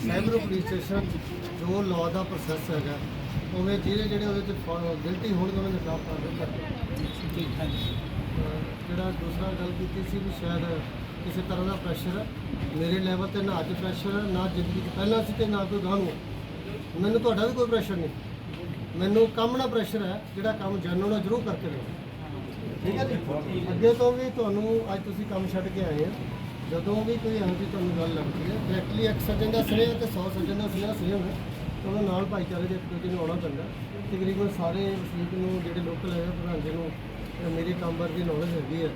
Cyber police station ਜੋ law ਦਾ process ਹੈਗਾ ਉਵੇਂ ਜਿਹੜੇ ਜਿਹੜੇ ਉਹਦੇ ਚ ਗਿਲਟੀ ਹੋਣਗੇ ਉਹਨਾਂ ਦੇ ਖਿਲਾਫ ਕਾਰਵਾਈ ਕਰਦੇ ਠੀਕ ਹੈ ਜਿਹੜਾ ਦੂਸਰਾ ਗੱਲ ਕੀਤੀ ਸੀ ਵੀ ਸ਼ਾਇਦ ਕਿਸੇ ਤਰ੍ਹਾਂ ਦਾ ਪ੍ਰੈਸ਼ਰ ਮੇਰੇ ਲੈਵਲ ਤੇ ਨਾ ਅੱਜ ਪ੍ਰੈਸ਼ਰ ਨਾ ਜ਼ਿੰਦਗੀ 'ਚ ਪਹਿਲਾਂ ਸੀ ਤੇ ਨਾ ਕੋਈ ਗਾਂ ਨੂੰ ਮੈਨੂੰ ਤੁਹਾਡਾ ਵੀ ਕੋਈ ਪ੍ਰੈਸ਼ਰ ਨਹੀਂ। ਮੈਨੂੰ ਕੰਮ ਨਾਲ ਪ੍ਰੈਸ਼ਰ ਹੈ ਜਿਹੜਾ ਕੰਮ ਜਾਣੋ ਨਾਲ ਜ਼ਰੂਰ ਕਰਕੇ ਲਓ ਠੀਕ ਹੈ ਜੀ? ਅੱਗੇ ਤੋਂ ਵੀ ਤੁਹਾਨੂੰ ਅੱਜ ਤੁਸੀਂ ਕੰਮ ਛੱਡ ਕੇ ਆਏ ਆ। ਜਦੋਂ ਵੀ ਕੋਈ ਇਹੋ ਜਿਹੀ ਤੁਹਾਨੂੰ ਗੱਲ ਲੱਗਦੀ ਹੈ ਡਾਇਰੈਕਟਲੀ ਇੱਕ ਸੱਜਣ ਦਾ ਸੁਨੇਹਾ ਤੇ 100 ਸੱਜਣ ਦਾ ਸੁਨੇਹਾ ਸੇਮ ਹੈ ਤਾਂ ਉਹਨਾਂ ਨਾਲ ਭਾਈਚਾਰੇ ਦੇ ਇੱਕ ਨੂੰ ਆਉਣਾ ਪੈਂਦਾ ਤਕਰੀਬਨ ਸਾਰੇ ਵਸਨੀਕ ਨੂੰ ਜਿਹੜੇ ਲੋਕਲ ਹੈ ਪ੍ਰਧਾਨ ਜੀ ਨੂੰ ਇਹ ਮੇਰੇ ਕੰਮ ਬਾਰੇ ਨੌਲੇਜ ਹੈਗੀ ਹੈ।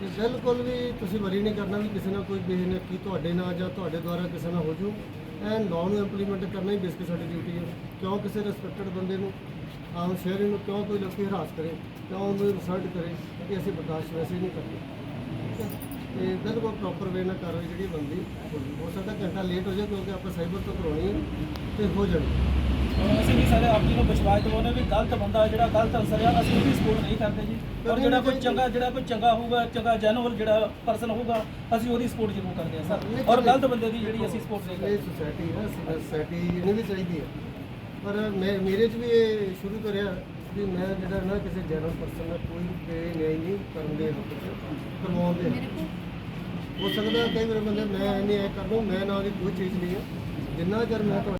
ਤੇ ਬਿਲਕੁਲ ਵੀ ਤੁਸੀਂ ਵਰੀ ਨਹੀਂ ਕਰਨਾ ਵੀ ਕਿਸੇ ਨਾਲ ਕੋਈ ਬਿਹੇਵ ਤੁਹਾਡੇ ਨਾਲ ਜਾਂ ਤੁਹਾਡੇ ਦੁਆਰਾ ਕਿਸੇ ਨਾਲ ਹੋ ਜੂ ਐਂ ਲਾਅ ਨੂੰ ਇੰਪਲੀਮੈਂਟ ਕਰਨਾ ਹੀ ਬੇਸਿਕ ਸਾਡੀ ਡਿਊਟੀ ਹੈ। ਕਿਉਂ ਕਿਸੇ ਰਿਸਪੈਕਟਡ ਬੰਦੇ ਨੂੰ, ਆਮ ਸ਼ਹਿਰੀ ਨੂੰ ਕਿਉਂ ਕੋਈ ਲੋਕੀ ਹਰਾਸ ਕਰੇ, ਕਿਉਂ ਉਹਨੂੰ ਇਨਸਲਟ ਕਰੇ, ਇਹ ਅਸੀਂ ਬਰਦਾਸ਼ਤ ਵੈਸੇ ਹੀ ਨਹੀਂ ਕਰਦੇ। ਤੇ ਬਿਲਕੁਲ ਪ੍ਰੋਪਰ ਵੇ ਨਾਲ ਕਾਰਵਾਈ ਜਿਹੜੀ ਬੰਦੀ ਹੋ ਸਕਦਾ ਘੰਟਾ ਲੇਟ ਹੋ ਜਾਏ ਕਿਉਂਕਿ ਆਪਾਂ ਸਾਈਬਰ ਤੋਂ ਕਰਾਉਣੀ ਹੈ ਤੇ ਹੋ ਜਾਣੀ ਅਸੀਂ ਵੀ ਸਾਰੇ ਆਪ ਜੀ ਨੂੰ ਵਿਸ਼ਵਾਸ ਦਿਵਾਉਂਦੇ ਵੀ ਗਲਤ ਬੰਦਾ ਜਿਹੜਾ ਗਲਤ ਅਨਸਰ ਆ ਅਸੀਂ ਉਹਦੀ ਸਪੋਰਟ ਨਹੀਂ ਕਰਦੇ ਜੀ। ਔਰ ਜਿਹੜਾ ਕੋਈ ਚੰਗਾ ਜਿਹੜਾ ਕੋਈ ਚੰਗਾ ਹੋਊਗਾ ਚੰਗਾ ਜੈਨੂਅਲ ਜਿਹੜਾ ਪਰਸਨ ਹੋਊਗਾ ਅਸੀਂ ਉਹਦੀ ਸਪੋਰਟ ਜ਼ਰੂਰ ਕਰਦੇ ਹਾਂ ਸਰ। ਔਰ ਗਲਤ ਬੰਦੇ ਦੀ ਜਿਹੜੀ ਅਸੀਂ ਸਪੋਰਟ ਨਹੀਂ ਕਰਦੇ। ਸੋਸਾਇਟੀ ਹੈ ਸੋਸਾਇਟੀ ਇਹਨੂੰ ਵੀ ਚਾਹੀਦੀ ਹੈ। ਪਰ ਮੈਂ ਮੇਰੇ 'ਚ ਵੀ ਇਹ ਸ਼ੁਰੂ ਤੋਂ ਰਿਹਾ ਵੀ ਮੈਂ ਜਿਹੜਾ ਨਾ ਕਿਸੇ ਜਨਰਲ ਪਰਸਨ ਨਾਲ ਕੋਈ ਨਿਆਂ ਨਹੀਂ ਕਰਨ ਦੇ ਹੱਕ 'ਚ ਕਰਵਾਉਣ ਦੇ ਹੱਕ 'ਚ। ਹੋ ਸਕਦਾ ਕਈ ਮੇਰੇ ਬੰਦੇ ਮੈਂ ਨਹੀਂ ਇਹ ਕਰ ਲੂੰ ਮੈਂ ਨਾ ਉਹਦੀ ਕੋਈ ਚੀਜ਼ ਨਹੀਂ ਹੈ। ਜਿੰਨਾ ਚਿਰ ਮੈਂ ਤੁਹਾਡੇ